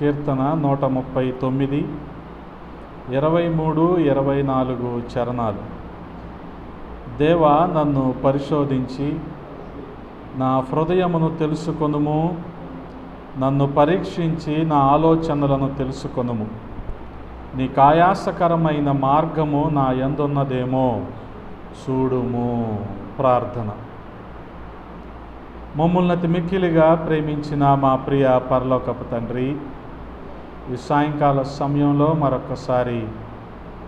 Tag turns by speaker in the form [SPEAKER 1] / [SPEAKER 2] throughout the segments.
[SPEAKER 1] కీర్తన నూట ముప్పై తొమ్మిది ఇరవై మూడు ఇరవై నాలుగు చరణాలు. దేవా నన్ను పరిశోధించి నా హృదయమును తెలుసుకొనుము నన్ను పరీక్షించి నా ఆలోచనలను తెలుసుకొనుము. నీ కాయాసకరమైన మార్గము నా ఎందున్నదేమో చూడుము ప్రార్థన. మమ్మల్ని తిమిక్కిలిగా ప్రేమించిన మా ప్రియ పరలోకపు తండ్రి ఈ సాయంకాల సమయంలో మరొకసారి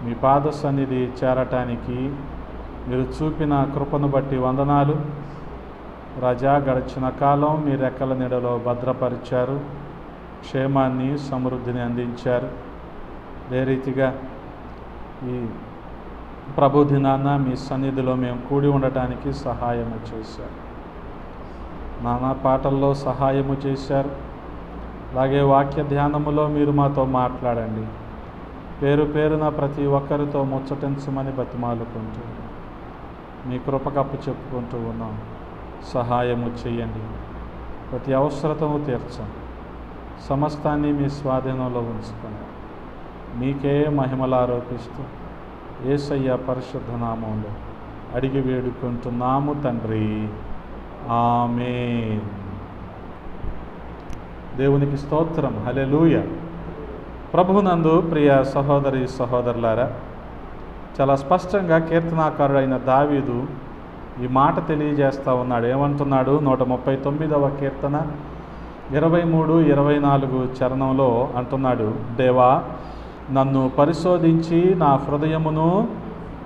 [SPEAKER 1] మీ పాద సన్నిధి చేరటానికి మీరు చూపిన కృపను బట్టి వందనాలు. రజా గడిచిన కాలం మీ రెక్కల నీడలో భద్రపరిచారు. క్షేమాన్ని సమృద్ధిని అందించారు. అదే రీతిగా ఈ ప్రభు దినాన్న మీ సన్నిధిలో మేము కూడి ఉండటానికి సహాయము చేశారు. నానా పాటల్లో సహాయము చేశారు. అలాగే వాక్య ధ్యానములో మీరు మాతో మాట్లాడండి. పేరు పేరున ప్రతి ఒక్కరితో ముచ్చటించమని బతిమాలుకుంటూ మీ కృపకప్పు చెప్పుకుంటూ ఉన్నాం. సహాయము చేయండి. ప్రతి అవసరతను తీర్చండి. సమస్తాన్ని మీ స్వాధీనంలో ఉంచుకోండి. మీకే మహిమలు ఆరోపిస్తూ ఏసయ్య పరిశుద్ధ నామంలో అడిగి వేడుకుంటున్నాము తండ్రి. ఆమె దేవునికి స్తోత్రం. హలెలూయ ప్రభునందు ప్రియ సహోదరి సహోదరులారా చాలా స్పష్టంగా కీర్తనాకారుడైన దావీదు ఈ మాట తెలియజేస్తూ ఉన్నాడు. ఏమంటున్నాడు? నూట ముప్పై తొమ్మిదవ కీర్తన ఇరవై మూడు ఇరవై నాలుగు చరణంలో అంటున్నాడు. దేవా నన్ను పరిశోధించి నా హృదయమును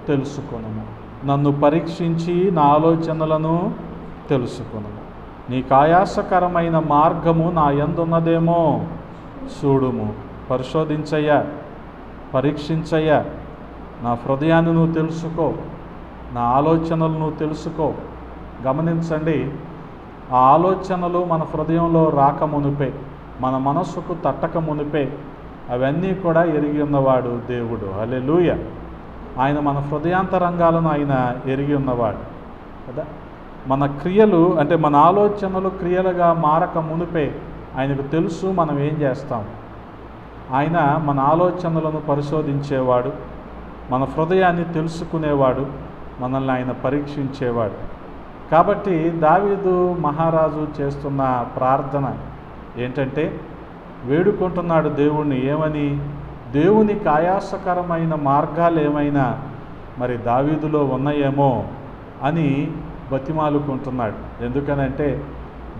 [SPEAKER 1] తెలుసుకొనుము. నన్ను పరీక్షించి నా ఆలోచనలను తెలుసుకొనుము. నీ కాయాసకరమైన మార్గము నా ఎందున్నదేమో చూడుము పరిశోధించయ్యా పరీక్షించయ్యా. నా హృదయాన్ని నువ్వు తెలుసుకో నా ఆలోచనలు నువ్వు తెలుసుకో. గమనించండి ఆ ఆలోచనలు మన హృదయంలో రాక మునిపే మన మనస్సుకు తట్టక మునిపే అవన్నీ కూడా ఎరిగి ఉన్నవాడు దేవుడు. అలెలుయ ఆయన మన హృదయాంతరంగాలను ఆయన ఎరిగి ఉన్నవాడు. కదా? మన క్రియలు అంటే మన ఆలోచనలు క్రియలుగా మారక మునిపే ఆయనకు తెలుసు మనం ఏం చేస్తాం. ఆయన మన ఆలోచనలను పరిశోధించేవాడు మన హృదయాన్ని తెలుసుకునేవాడు మనల్ని ఆయన పరీక్షించేవాడు. కాబట్టి దావీదు మహారాజు చేస్తున్న ప్రార్థన ఏంటంటే వేడుకుంటున్నాడు దేవుణ్ణి ఏమని? దేవుని కాయాసకరమైన మార్గాలు ఏమైనా మరి దావీదులో ఉన్నాయేమో? అని బతిమాలుకుంటున్నాడు ఎందుకనంటే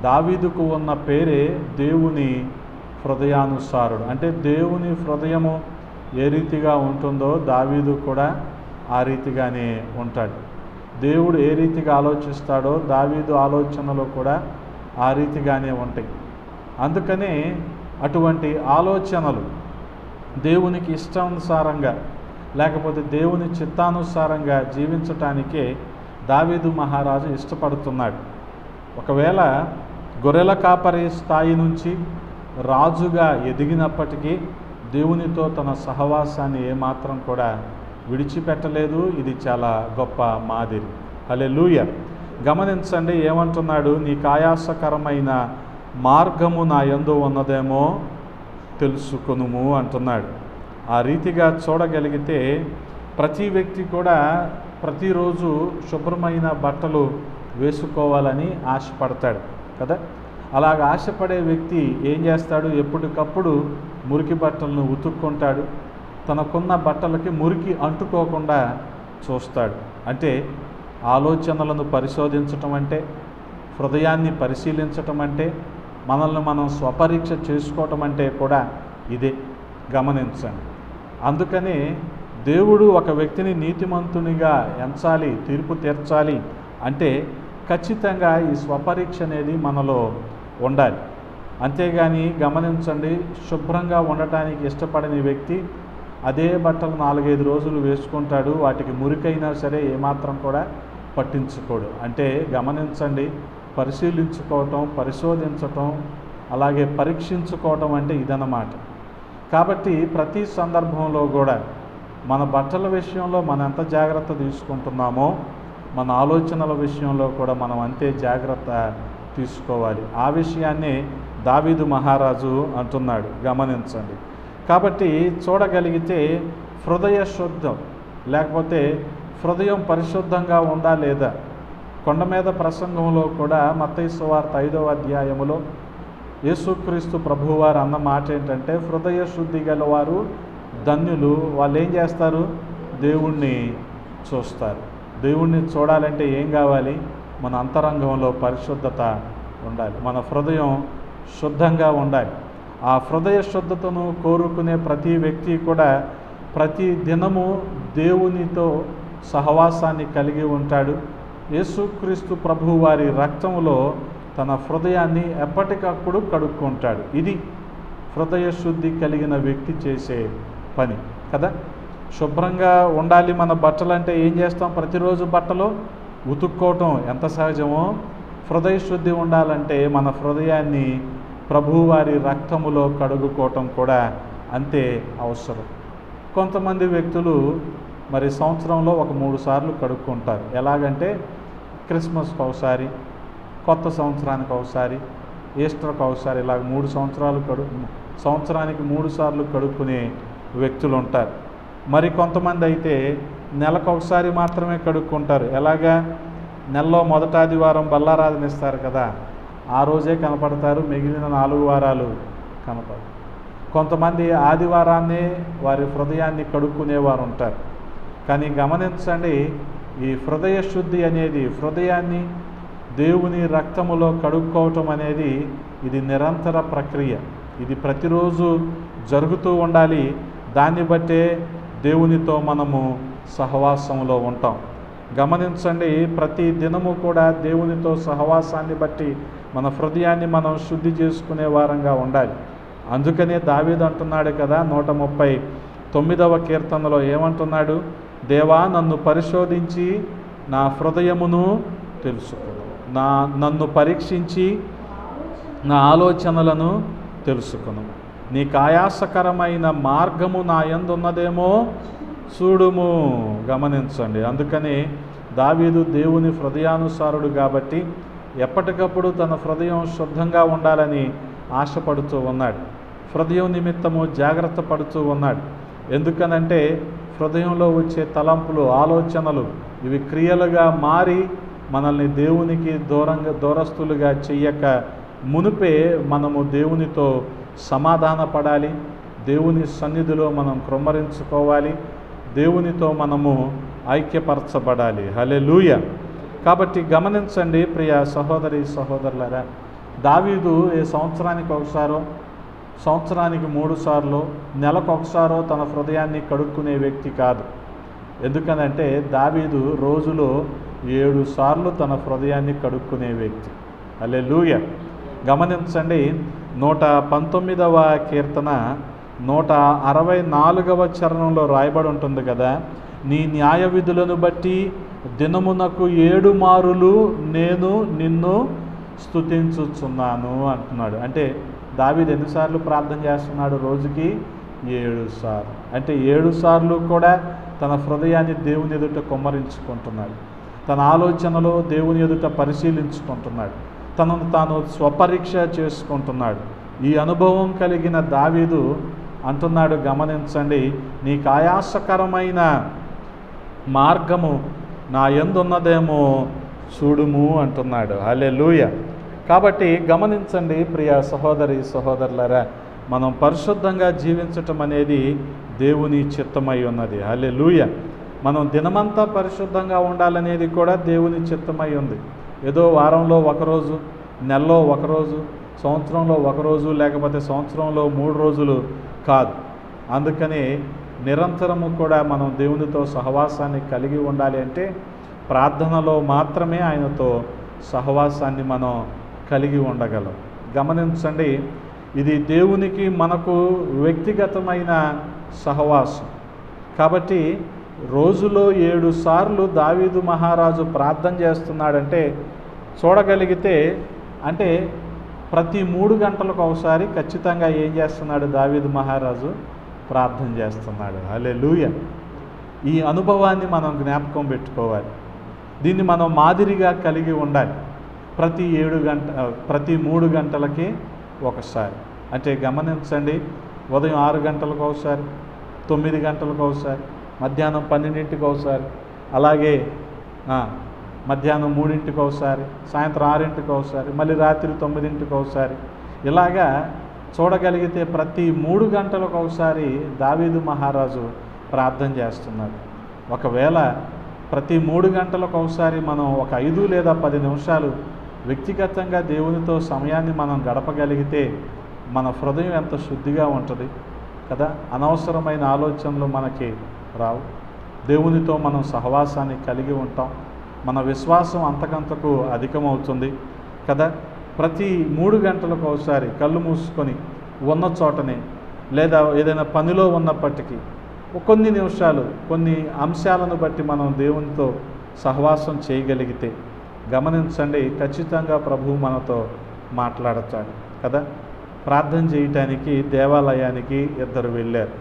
[SPEAKER 1] దావీదుకు ఉన్న పేరే దేవుని హృదయానుసారుడు. అంటే దేవుని హృదయము ఏ రీతిగా ఉంటుందో దావీదు కూడా ఆ రీతిగానే ఉంటాడు. దేవుడు ఏ రీతిగా ఆలోచిస్తాడో దావీదు ఆలోచనలు కూడా ఆ రీతిగానే ఉంటాయి. అందుకనే అటువంటి ఆలోచనలు దేవునికి ఇష్టానుసారంగా లేకపోతే దేవుని చిత్తానుసారంగా జీవించటానికే దావీదు మహారాజు ఇష్టపడుతున్నాడు. ఒకవేళ గొర్రెల కాపరి స్థాయి నుంచి రాజుగా ఎదిగినప్పటికీ దేవునితో తన సహవాసాన్ని ఏమాత్రం కూడా విడిచిపెట్టలేదు. ఇది చాలా గొప్ప మాదిరి. హలే లూయ గమనించండి ఏమంటున్నాడు నీకు ఆయాసకరమైన మార్గము నా ఎందు ఉన్నదేమో తెలుసుకునుము అంటున్నాడు. ఆ రీతిగా చూడగలిగితే ప్రతి వ్యక్తి కూడా ప్రతిరోజు శుభ్రమైన బట్టలు వేసుకోవాలని ఆశపడతాడు కదా? అలాగ ఆశపడే వ్యక్తి ఏం చేస్తాడు? ఎప్పటికప్పుడు మురికి బట్టలను ఉతుక్కుంటాడు. తనకున్న బట్టలకి మురికి అంటుకోకుండా చూస్తాడు. అంటే ఆలోచనలను పరిశోధించటం అంటే హృదయాన్ని పరిశీలించటం అంటే మనల్ని మనం స్వపరీక్ష చేసుకోవటం అంటే కూడా ఇదే. గమనించండి. అందుకనే దేవుడు ఒక వ్యక్తిని నీతిమంతునిగా ఎంచాలి తీర్పు తీర్చాలి అంటే ఖచ్చితంగా ఈ స్వపరీక్ష అనేది మనలో ఉండాలి. అంతేగాని గమనించండి శుభ్రంగా ఉండటానికి ఇష్టపడని వ్యక్తి అదే బట్టలు నాలుగైదు రోజులు వేసుకుంటాడు వాటికి మురికైనా సరే ఏమాత్రం కూడా పట్టించుకోడు. అంటే గమనించండి పరిశీలించుకోవటం పరిశోధించటం అలాగే పరీక్షించుకోవటం అంటే ఇదన్నమాట. కాబట్టి ప్రతి సందర్భంలో కూడా మన బట్టల విషయంలో మనం ఎంత జాగ్రత్త తీసుకుంటున్నామో మన ఆలోచనల విషయంలో కూడా మనం అంతే జాగ్రత్త తీసుకోవాలి. ఆ విషయాన్ని దావీదు మహారాజు అంటున్నాడు. గమనించండి. కాబట్టి చూడగలిగితే హృదయ శుద్ధం లేకపోతే హృదయం పరిశుద్ధంగా ఉందా లేదా? కొండ మీద ప్రసంగంలో కూడా మత్తయి వార్త ఐదవ అధ్యాయములో యేసుక్రీస్తు ప్రభువారు అన్న మాట ఏంటంటే హృదయ శుద్ధి గలవారు ధన్యులు. వాళ్ళు ఏం చేస్తారు? దేవుణ్ణి చూస్తారు. దేవుణ్ణి చూడాలంటే ఏం కావాలి? మన అంతరంగంలో పరిశుద్ధత ఉండాలి. మన హృదయం శుద్ధంగా ఉండాలి. ఆ హృదయ శుద్ధతను కోరుకునే ప్రతి వ్యక్తి కూడా ప్రతి దినము దేవునితో సహవాసాన్ని కలిగి ఉంటాడు. యేసుక్రీస్తు ప్రభు వారి రక్తంలో తన హృదయాన్ని ఎప్పటికప్పుడు కడుక్కుంటాడు. ఇది హృదయ శుద్ధి కలిగిన వ్యక్తి చేసే పని కదా? శుభ్రంగా ఉండాలి మన బట్టలు అంటే ఏం చేస్తాం? ప్రతిరోజు బట్టలు ఉతుక్కోవటం ఎంత సహజమో? హృదయ శుద్ధి ఉండాలంటే మన హృదయాన్ని ప్రభువారి రక్తములో కడుగుకోవటం కూడా అంతే అవసరం. కొంతమంది వ్యక్తులు మరి సంవత్సరంలో ఒక మూడు సార్లు కడుక్కుంటారు. ఎలాగంటే క్రిస్మస్కి ఒకసారి కొత్త సంవత్సరానికి ఒకసారి ఈస్టర్కి ఒకసారి ఇలాగ మూడు సంవత్సరాలు కడు సంవత్సరానికి మూడు సార్లు కడుక్కునే వ్యక్తులు ఉంటారు. మరి కొంతమంది అయితే నెలకు ఒకసారి మాత్రమే కడుక్కుంటారు. ఎలాగా? నెలలో మొదట ఆదివారం బల్లారాధన ఇస్తారు కదా ఆ రోజే కనపడతారు. మిగిలిన నాలుగు వారాలు కనపడరు కొంతమంది ఆదివారాన్ని వారి హృదయాన్ని కడుక్కునేవారు ఉంటారు. కానీ గమనించండి ఈ హృదయ శుద్ధి అనేది హృదయాన్ని దేవుని రక్తములో కడుక్కోవటం అనేది ఇది నిరంతర ప్రక్రియ. ఇది ప్రతిరోజు జరుగుతూ ఉండాలి. దాన్ని బట్టే దేవునితో మనము సహవాసంలో ఉంటాం. గమనించండి ప్రతి దినము కూడా దేవునితో సహవాసాన్ని బట్టి మన హృదయాన్ని మనం శుద్ధి చేసుకునే వారంగా ఉండాలి. అందుకనే దావీదు అంటున్నాడు కదా నూట ముప్పై తొమ్మిదవ కీర్తనలో ఏమంటున్నాడు? దేవా నన్ను పరిశోధించి నా హృదయమును తెలుసుకును. నా నన్ను పరీక్షించి నా ఆలోచనలను తెలుసుకును. నీకు ఆయాసకరమైన మార్గము నా యందున్నదేమో చూడుము. గమనించండి. అందుకని దావీదు దేవుని హృదయానుసారుడు కాబట్టి ఎప్పటికప్పుడు తన హృదయం శుద్ధంగా ఉండాలని ఆశపడుతూ ఉన్నాడు. హృదయం నిమిత్తము జాగ్రత్త పడుతూ ఉన్నాడు. ఎందుకనంటే హృదయంలో వచ్చే తలంపులు ఆలోచనలు ఇవి క్రియలుగా మారి మనల్ని దేవునికి దూరంగా దూరస్తులుగా చెయ్యక మునుపే మనము దేవునితో సమాధానపడాలి. దేవుని సన్నిధిలో మనం కృమ్మరించుకోవాలి దేవునితో మనము ఐక్యపరచబడాలి. హలే కాబట్టి గమనించండి ప్రియ సహోదరి సహోదరులరా దావీదు ఏ సంవత్సరానికి ఒకసారో సంవత్సరానికి మూడు సార్లు నెలకు ఒకసారో తన హృదయాన్ని కడుక్కునే వ్యక్తి కాదు. ఎందుకనంటే దావీదు రోజులో ఏడు సార్లు తన హృదయాన్ని కడుక్కునే వ్యక్తి. అలే లూయ గమనించండి నూట పంతొమ్మిదవ కీర్తన నూట అరవై నాలుగవ చరణంలో రాయబడి ఉంటుంది కదా. నీ న్యాయ విధులను బట్టి దినమునకు ఏడు మారులు నేను నిన్ను స్థుతించుచున్నాను అంటున్నాడు. అంటే దావీదు ఎన్నిసార్లు ప్రార్థన చేస్తున్నాడు రోజుకి? ఏడు సార్లు. అంటే ఏడు సార్లు కూడా తన హృదయాన్ని దేవుని ఎదుట కుమ్మరించుకుంటున్నాడు. తన ఆలోచనలో దేవుని ఎదుట పరిశీలించుకుంటున్నాడు. తనను తాను స్వపరీక్ష చేసుకుంటున్నాడు. ఈ అనుభవం కలిగిన దావీదు అంటున్నాడు గమనించండి నీకు ఆయాసకరమైన మార్గము నా ఎందున్నదేమో చూడుము అంటున్నాడు. హలే కాబట్టి గమనించండి ప్రియ సహోదరి సహోదరులరా మనం పరిశుద్ధంగా జీవించటం అనేది దేవుని చిత్తమై ఉన్నది. హలే మనం దినమంతా పరిశుద్ధంగా ఉండాలనేది కూడా దేవుని చిత్తమై ఉంది. ఏదో వారంలో ఒకరోజు నెలలో ఒకరోజు సంవత్సరంలో ఒకరోజు లేకపోతే సంవత్సరంలో మూడు రోజులు కాదు. అందుకని నిరంతరము కూడా మనం దేవునితో సహవాసాన్ని కలిగి ఉండాలి అంటే ప్రార్థనలో మాత్రమే ఆయనతో సహవాసాన్ని మనం కలిగి ఉండగలం. గమనించండి ఇది దేవునికి మనకు వ్యక్తిగతమైన సహవాసం. కాబట్టి రోజులో ఏడు సార్లు దావీదు మహారాజు ప్రార్థన చేస్తున్నాడంటే చూడగలిగితే అంటే ప్రతి మూడు గంటలకు ఒకసారి ఖచ్చితంగా ఏం చేస్తున్నాడు దావీదు మహారాజు? ప్రార్థన చేస్తున్నాడు. అలే లూయ ఈ అనుభవాన్ని మనం జ్ఞాపకం పెట్టుకోవాలి. దీన్ని మనం మాదిరిగా కలిగి ఉండాలి. ప్రతి ఏడు గంట ప్రతి మూడు గంటలకి ఒకసారి. అంటే గమనించండి ఉదయం ఆరు గంటలకు ఒకసారి తొమ్మిది గంటలకు ఒకసారి మధ్యాహ్నం పన్నెండింటికి ఒకసారి. అలాగే మధ్యాహ్నం మూడింటికి ఒకసారి సాయంత్రం ఆరింటికి ఒకసారి మళ్ళీ రాత్రి తొమ్మిదింటికి ఒకసారి. ఇలాగా చూడగలిగితే ప్రతి మూడు గంటలకు ఒకసారి దావీదు మహారాజు ప్రార్థన చేస్తున్నాడు. ఒకవేళ ప్రతి మూడు గంటలకు ఒకసారి మనం ఒక ఐదు లేదా పది నిమిషాలు వ్యక్తిగతంగా దేవునితో సమయాన్ని మనం గడపగలిగితే మన హృదయం ఎంత శుద్ధిగా ఉంటుంది కదా? అనవసరమైన ఆలోచనలు మనకి రావు. దేవునితో మనం సహవాసాన్ని కలిగి ఉంటాం. మన విశ్వాసం అంతకంతకు అధికమవుతుంది కదా? ప్రతి మూడు గంటలకు ఒకసారి కళ్ళు మూసుకొని ఉన్న చోటనే లేదా ఏదైనా పనిలో ఉన్నప్పటికీ కొన్ని నిమిషాలు కొన్ని అంశాలను బట్టి మనం దేవునితో సహవాసం చేయగలిగితే గమనించండి ఖచ్చితంగా ప్రభువు మనతో మాట్లాడతాడు కదా? ప్రార్థన చేయటానికి దేవాలయానికి ఇద్దరు వెళ్ళారు.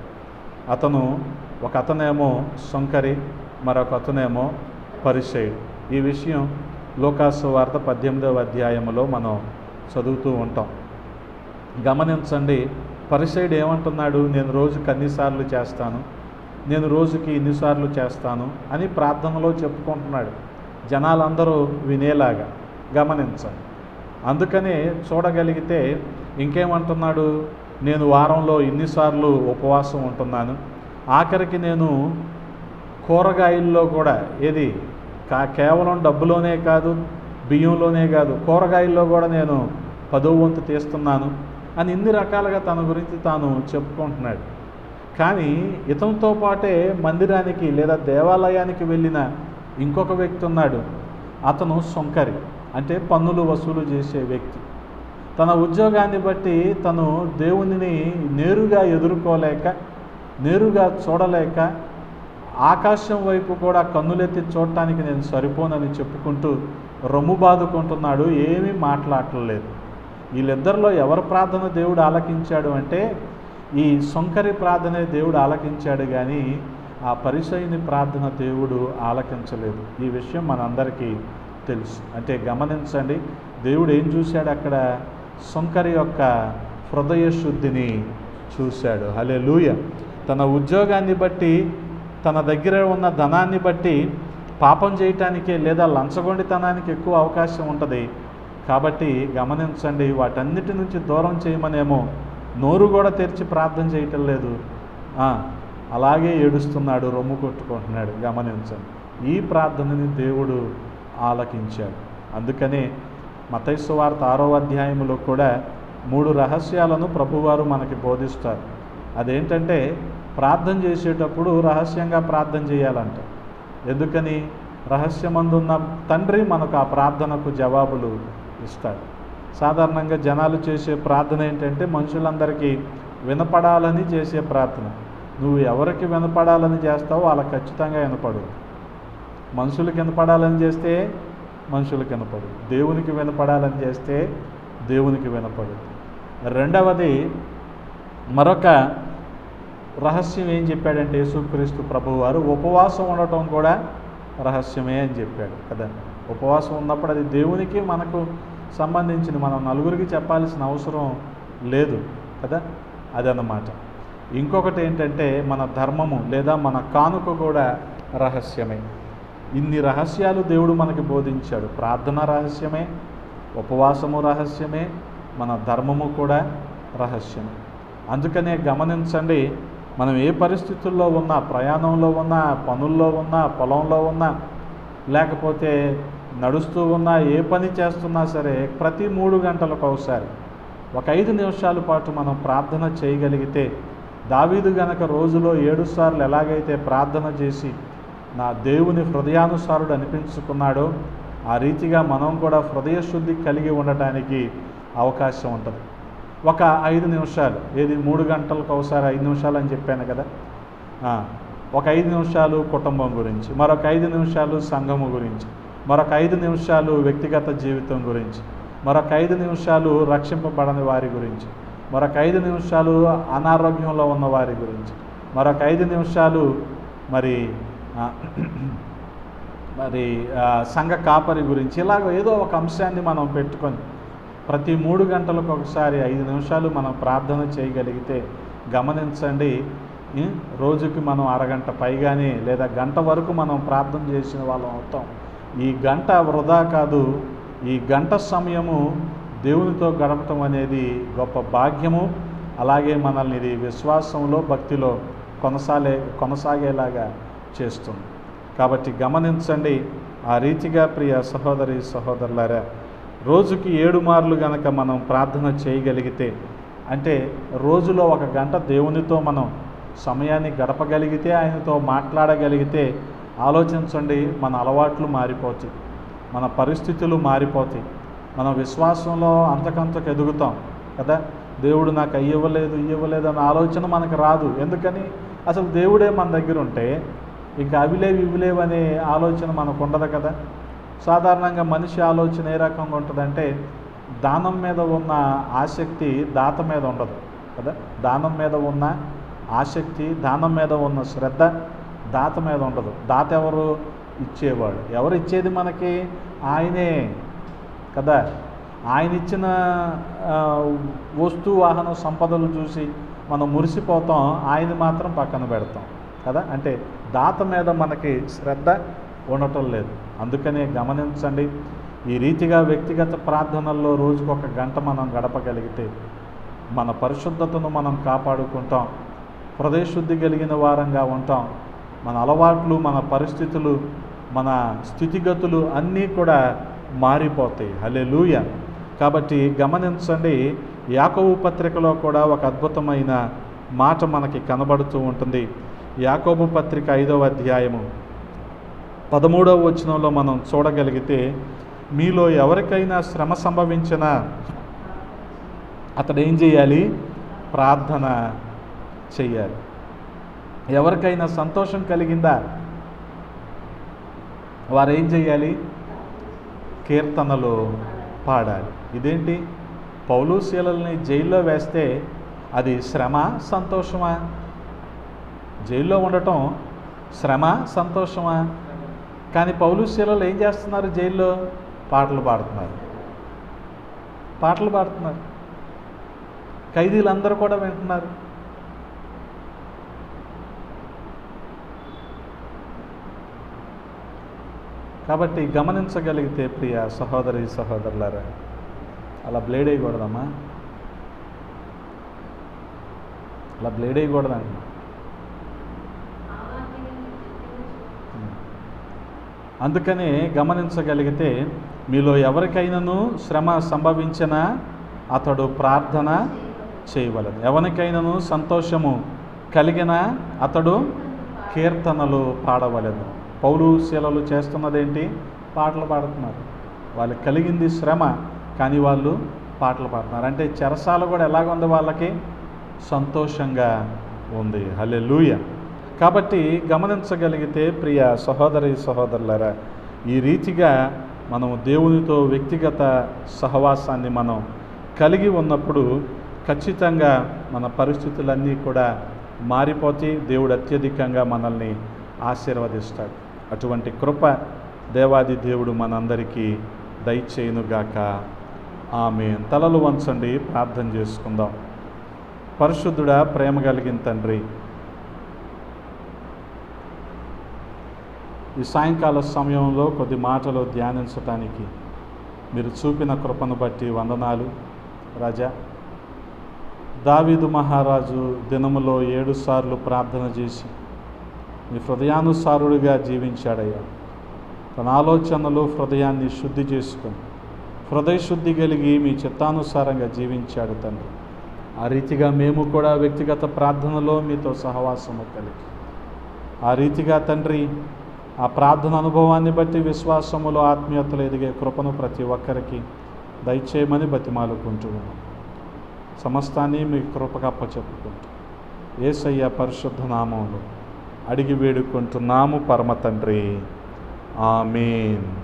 [SPEAKER 1] అతను ఒక అతనేమో సొంకరి మరొక అతనేమో పరిచయుడు. ఈ విషయం లోకాసు వార్త పద్దెనిమిదవ అధ్యాయంలో మనం చదువుతూ ఉంటాం. గమనించండి పరిసైడ్ ఏమంటున్నాడు? నేను రోజుకి అన్నిసార్లు చేస్తాను నేను రోజుకి ఇన్నిసార్లు చేస్తాను అని ప్రార్థనలో చెప్పుకుంటున్నాడు. జనాలందరూ వినేలాగా గమనించండి. అందుకనే చూడగలిగితే ఇంకేమంటున్నాడు? నేను వారంలో ఇన్నిసార్లు ఉపవాసం ఉంటున్నాను ఆఖరికి నేను కూరగాయల్లో కూడా ఏది కా కేవలం డబ్బులోనే కాదు బియ్యంలోనే కాదు కూరగాయల్లో కూడా నేను పదో వంతు తీస్తున్నాను అని ఇన్ని రకాలుగా తన గురించి తాను చెప్పుకుంటున్నాడు. కానీ ఇతనితో పాటే మందిరానికి లేదా దేవాలయానికి వెళ్ళిన ఇంకొక వ్యక్తి ఉన్నాడు. అతను సొంకరి అంటే పన్నులు వసూలు చేసే వ్యక్తి. తన ఉద్యోగాన్ని బట్టి తను దేవునిని నేరుగా ఎదుర్కోలేక నేరుగా చూడలేక ఆకాశం వైపు కూడా కన్నులెత్తి చూడటానికి నేను సరిపోనని చెప్పుకుంటూ రొమ్ము బాదుకుంటున్నాడు ఏమీ మాట్లాడలేదు. వీళ్ళిద్దరిలో ఎవరి ప్రార్థన దేవుడు ఆలకించాడు అంటే ఈ సొంకరి ప్రార్థనే దేవుడు ఆలకించాడు కానీ ఆ పరిసయుని ప్రార్థన దేవుడు ఆలకించలేదు. ఈ విషయం మనందరికీ తెలుసు. అంటే గమనించండి దేవుడు ఏం చూశాడు అక్కడ? సొంకరి యొక్క హృదయ శుద్ధిని చూశాడు. హలే తన ఉద్యోగాన్ని బట్టి తన దగ్గర ఉన్న ధనాన్ని బట్టి పాపం చేయటానికి లేదా లంచగొండితనానికి ఎక్కువ అవకాశం ఉంటుంది. కాబట్టి గమనించండి వాటన్నిటి నుంచి దూరం చేయమనేమో నోరు కూడా తెరిచి ప్రార్థన చేయటం లేదు. అలాగే ఏడుస్తున్నాడు రొమ్ము కొట్టుకుంటున్నాడు. గమనించండి ఈ ప్రార్థనని దేవుడు ఆలకించాడు. అందుకనే మతైసు వార్త ఆరో అధ్యాయంలో కూడా మూడు రహస్యాలను ప్రభువారు మనకి బోధిస్తారు. అదేంటంటే ప్రార్థన చేసేటప్పుడు రహస్యంగా ప్రార్థన చేయాలంట. ఎందుకని? రహస్యమందున్న తండ్రి మనకు ఆ ప్రార్థనకు జవాబులు ఇస్తాడు. సాధారణంగా జనాలు చేసే ప్రార్థన ఏంటంటే మనుషులందరికీ వినపడాలని చేసే ప్రార్థన. నువ్వు ఎవరికి వినపడాలని చేస్తావో వాళ్ళకి ఖచ్చితంగా వినపడు. మనుషులకు వినపడాలని చేస్తే మనుషులకు వినపడు. దేవునికి వినపడాలని చేస్తే దేవునికి వినపడు. రెండవది మరొక రహస్యం ఏం చెప్పాడంటే యేసుక్రీస్తు ప్రభువారు వారు ఉపవాసం ఉండటం కూడా రహస్యమే అని చెప్పాడు కదా. ఉపవాసం ఉన్నప్పుడు అది దేవునికి మనకు సంబంధించింది. మనం నలుగురికి చెప్పాల్సిన అవసరం లేదు కదా. అదన్నమాట. ఇంకొకటి ఏంటంటే మన ధర్మము లేదా మన కానుక కూడా రహస్యమే. ఇన్ని రహస్యాలు దేవుడు మనకి బోధించాడు. ప్రార్థన రహస్యమే ఉపవాసము రహస్యమే మన ధర్మము కూడా రహస్యమే. అందుకనే గమనించండి మనం ఏ పరిస్థితుల్లో ఉన్నా ప్రయాణంలో ఉన్నా పనుల్లో ఉన్నా పొలంలో ఉన్నా లేకపోతే నడుస్తూ ఉన్నా ఏ పని చేస్తున్నా సరే ప్రతి మూడు గంటలకు ఒకసారి ఒక ఐదు నిమిషాల పాటు మనం ప్రార్థన చేయగలిగితే దావీదు గనక రోజులో ఏడు సార్లు ఎలాగైతే ప్రార్థన చేసి నా దేవుని హృదయానుసారుడు అనిపించుకున్నాడో ఆ రీతిగా మనం కూడా హృదయ శుద్ధి కలిగి ఉండటానికి అవకాశం ఉంటుంది. ఒక ఐదు నిమిషాలు ఏది మూడు గంటలకు ఒకసారి ఐదు నిమిషాలు అని చెప్పాను కదా? ఒక ఐదు నిమిషాలు కుటుంబం గురించి మరొక ఐదు నిమిషాలు సంఘము గురించి మరొక ఐదు నిమిషాలు వ్యక్తిగత జీవితం గురించి మరొక ఐదు నిమిషాలు రక్షింపబడని వారి గురించి మరొక ఐదు నిమిషాలు అనారోగ్యంలో ఉన్న వారి గురించి మరొక ఐదు నిమిషాలు మరి మరి సంఘ కాపరి గురించి ఇలాగ ఏదో ఒక అంశాన్ని మనం పెట్టుకొని ప్రతి మూడు గంటలకు ఒకసారి ఐదు నిమిషాలు మనం ప్రార్థన చేయగలిగితే గమనించండి. రోజుకి మనం అరగంట పైగానే లేదా గంట వరకు మనం ప్రార్థన చేసిన వాళ్ళం అవుతాం. ఈ గంట వృధా కాదు. ఈ గంట సమయము దేవునితో గడపటం అనేది గొప్ప భాగ్యము. అలాగే మనల్ని ఇది విశ్వాసంలో భక్తిలో కొనసాగే కొనసాగేలాగా చేస్తుంది. కాబట్టి గమనించండి. ఆ రీతిగా ప్రియ సహోదరి సహోదరులారా రోజుకి ఏడు మార్లు గనక మనం ప్రార్థన చేయగలిగితే అంటే రోజులో ఒక గంట దేవునితో మనం సమయాన్ని గడపగలిగితే ఆయనతో మాట్లాడగలిగితే ఆలోచించండి మన అలవాట్లు మారిపోతాయి మన పరిస్థితులు మారిపోతాయి మన విశ్వాసంలో అంతకంతకు ఎదుగుతాం కదా? దేవుడు నాకు అయ్యవ్వలేదు ఇవ్వలేదు అన్న ఆలోచన మనకు రాదు. ఎందుకని? అసలు దేవుడే మన దగ్గర ఉంటే ఇంకా అవిలేవి ఇవిలేవు అనే ఆలోచన మనకు ఉండదు కదా? సాధారణంగా మనిషి ఆలోచన ఏ రకంగా ఉంటుందంటే దానం మీద ఉన్న ఆసక్తి దాత మీద ఉండదు కదా? దానం మీద ఉన్న ఆసక్తి దానం మీద ఉన్న శ్రద్ధ దాత మీద ఉండదు. దాత ఎవరు? ఇచ్చేవాడు. ఎవరు ఇచ్చేది మనకి? ఆయనే కదా? ఆయన ఇచ్చిన వస్తు వాహన సంపదలు చూసి మనం మురిసిపోతాం ఆయన మాత్రం పక్కన పెడతాం కదా? అంటే దాత మీద మనకి శ్రద్ధ ఉండటం లేదు. అందుకనే గమనించండి ఈ రీతిగా వ్యక్తిగత ప్రార్థనల్లో రోజుకు ఒక గంట మనం గడపగలిగితే మన పరిశుద్ధతను మనం కాపాడుకుంటాం. హృదయశుద్ధి కలిగిన వారంగా ఉంటాం. మన అలవాట్లు మన పరిస్థితులు మన స్థితిగతులు అన్నీ కూడా మారిపోతాయి. హలే కాబట్టి గమనించండి యాకోబు పత్రికలో కూడా ఒక అద్భుతమైన మాట మనకి కనబడుతూ ఉంటుంది. యాకోబు పత్రిక ఐదవ అధ్యాయము. పదమూడవ వచనంలో మనం చూడగలిగితే మీలో ఎవరికైనా శ్రమ సంభవించిన అతడు ఏం చేయాలి? ప్రార్థన చెయ్యాలి ఎవరికైనా సంతోషం కలిగిందా? వారు ఏం చేయాలి? కీర్తనలు పాడాలి. ఇదేంటి? పౌలు శీలల్ని జైల్లో వేస్తే అది శ్రమ సంతోషమా? జైల్లో ఉండటం శ్రమ సంతోషమా? కానీ పౌలు శీలలు ఏం చేస్తున్నారు? జైల్లో పాటలు పాడుతున్నారు. పాటలు పాడుతున్నారు. ఖైదీలందరూ కూడా వింటున్నారు. కాబట్టి గమనించగలిగితే ప్రియ సహోదరి సహోదరులారా అలా బ్లేడ్ వేయకూడదమ్మా. అలా బ్లేడ్ వేయకూడదమ్మా అందుకని గమనించగలిగితే మీలో ఎవరికైనాను శ్రమ సంభవించినా అతడు ప్రార్థన చేయవలదు ఎవరికైనాను సంతోషము కలిగిన అతడు కీర్తనలు పాడవలేదు పౌలు శీలలు చేస్తున్నదేంటి? పాటలు పాడుతున్నారు. వాళ్ళకి కలిగింది శ్రమ కానీ వాళ్ళు పాటలు పాడుతున్నారు. అంటే చెరసాల కూడా ఎలాగుంది వాళ్ళకి? సంతోషంగా ఉంది. హలే కాబట్టి గమనించగలిగితే ప్రియ సహోదరి సహోదరులరా ఈ రీతిగా మనం దేవునితో వ్యక్తిగత సహవాసాన్ని మనం కలిగి ఉన్నప్పుడు ఖచ్చితంగా మన పరిస్థితులన్నీ కూడా మారిపోతాయి దేవుడు అత్యధికంగా మనల్ని ఆశీర్వదిస్తాడు. అటువంటి కృప దేవాది దేవుడు మనందరికీ దయచేయునుగాక. ఆమె తలలు వంచండి ప్రార్థన చేసుకుందాం. పరిశుద్ధుడా ప్రేమ కలిగిన తండ్రి ఈ సాయంకాల సమయంలో కొద్ది మాటలు ధ్యానించటానికి మీరు చూపిన కృపను బట్టి వందనాలు. రాజా దావీదు మహారాజు దినములో ఏడుసార్లు ప్రార్థన చేసి మీ హృదయానుసారుడిగా జీవించాడయ్యా. తన ఆలోచనలు హృదయాన్ని శుద్ధి చేసుకుని హృదయ శుద్ధి కలిగి మీ చిత్తానుసారంగా జీవించాడు తండ్రి. ఆ రీతిగా మేము కూడా వ్యక్తిగత ప్రార్థనలో మీతో సహవాసము కలిగి ఆ రీతిగా తండ్రి ఆ ప్రార్థన అనుభవాన్ని బట్టి విశ్వాసములో ఆత్మీయతలు ఎదిగే కృపను ప్రతి ఒక్కరికి దయచేయమని బతిమాలుకుంటూ ఉన్నాం. సమస్తాన్ని మీ కృపకప్ప చెప్పుకుంటూ ఏసయ్య పరిశుద్ధ నామంలో అడిగి వేడుకుంటున్నాము పరమ తండ్రి. ఆమెన్.